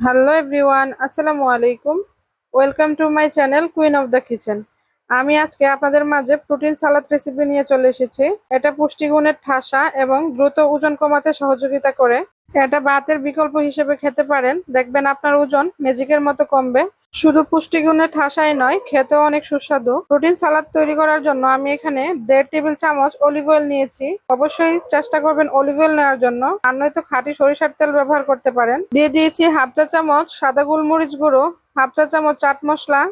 Hello everyone আসসালামু আলাইকুম। Welcome to my channel queen of the kitchen আমি আজকে আপনাদের মাঝে প্রোটিন সালাদ রেসিপি নিয়ে চলে এসেছি। এটা পুষ্টিগুণের ঠাসা এবং দ্রুত ওজন কমাতে সহযোগিতা করে। এটা বাতের বিকল্প হিসেবে খেতে পারেন। দেখবেন আপনার ওজন ম্যাজিকের মতো কমবে। শুধু পুষ্টিগুণে ঠাসাই নয়, খেতেও অনেক সুস্বাদু। প্রোটিন সালাদ তৈরি করার জন্য আমি এখানে দেড় টেবিল চামচ অলিভ অয়েল নিয়েছি। অবশ্যই চেষ্টা করবেন অলিভ অয়েল নেওয়ার জন্য। আর নয়তো খাঁটি সরিষার তেল ব্যবহার করতে পারেন। দিয়ে দিয়েছি হাফ চা চামচ সাদা গোলমরিচ গুঁড়ো, হাফ চা চামচ চাট মশলা,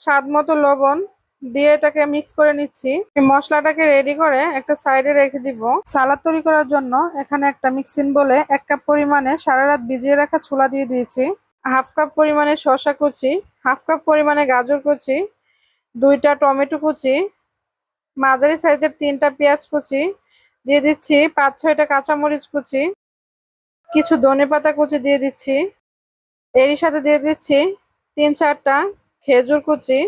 স্বাদ মতো লবণ। দিয়ে এটাকে মিক্স করে নিচ্ছি। মশলাটাকে রেডি করে একটা সাইডে রেখে দিব। সালাদ তৈরি করার জন্য এখানে একটা মিক্সিং বলে এক কাপ পরিমাণে সারা রাত ভিজিয়ে রাখা ছোলা দিয়ে দিয়েছি। হাফ কাপ পরিমাণে শশা কুচি, হাফ কাপ পরিমাণে গাজর কুচি, দুইটা টমেটো কুচি, মাঝারি সাইজের তিনটা পেঁয়াজ কুচি, দিয়ে দিচ্ছি পাঁচ ছয়টা কাঁচামরিচ কুচি, কিছু ধনে পাতা কুচি দিয়ে দিচ্ছি। এরই সাথে দিয়ে দিচ্ছি তিন চারটা খেজুর কুচি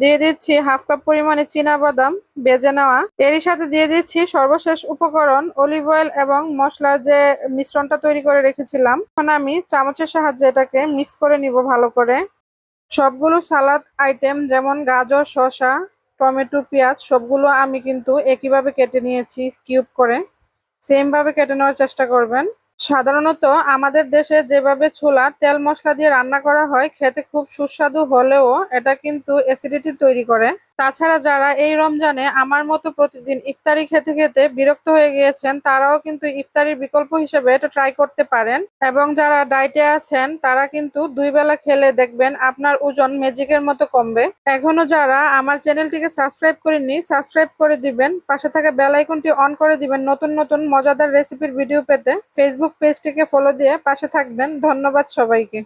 দিয়ে দিচ্ছি হাফ কাপ পরিমাণে চীনা বাদাম বেজে নেওয়া। এরই সাথে দিয়ে দিচ্ছি সর্বশেষ উপকরণ অলিভ অয়েল এবং মশলার যে মিশ্রণটা তৈরি করে রেখেছিলাম, এখন আমি চামচের সাহায্যে এটাকে মিক্স করে নিব ভালো করে। সবগুলো সালাদ আইটেম যেমন গাজর, শসা, টমেটো, পেঁয়াজ, সবগুলো আমি কিন্তু একইভাবে কেটে নিয়েছি কিউব করে। সেম ভাবে কেটে নেওয়ার চেষ্টা করবেন। সাধারণত আমাদের দেশে যেভাবে ছোলা, তেল মশলা দিয়ে রান্না করা হয়, খেতে খুব সুস্বাদু হলেও এটা কিন্তু অ্যাসিডিটি তৈরি করে। তাছাড়া যারা এই রমজানে আমার মতো প্রতিদিন ইফতারি খেতে খেতে বিরক্ত হয়ে গিয়েছেন, তারাও কিন্তু ইফতারির বিকল্প হিসেবে এটা ট্রাই করতে পারেন। এবং যারা ডায়েটে আছেন, তারা কিন্তু দুই বেলা খেলে দেখবেন আপনার ওজন ম্যাজিকের মতো কমবে। এখনও যারা আমার চ্যানেলটিকে সাবস্ক্রাইব করেননি সাবস্ক্রাইব করে দিবেন। পাশে থাকা বেল আইকনটি অন করে দিবেন নতুন নতুন মজাদার রেসিপির ভিডিও পেতে। ফেসবুক পেজটিকে ফলো দিয়ে পাশে থাকবেন। ধন্যবাদ সবাইকে।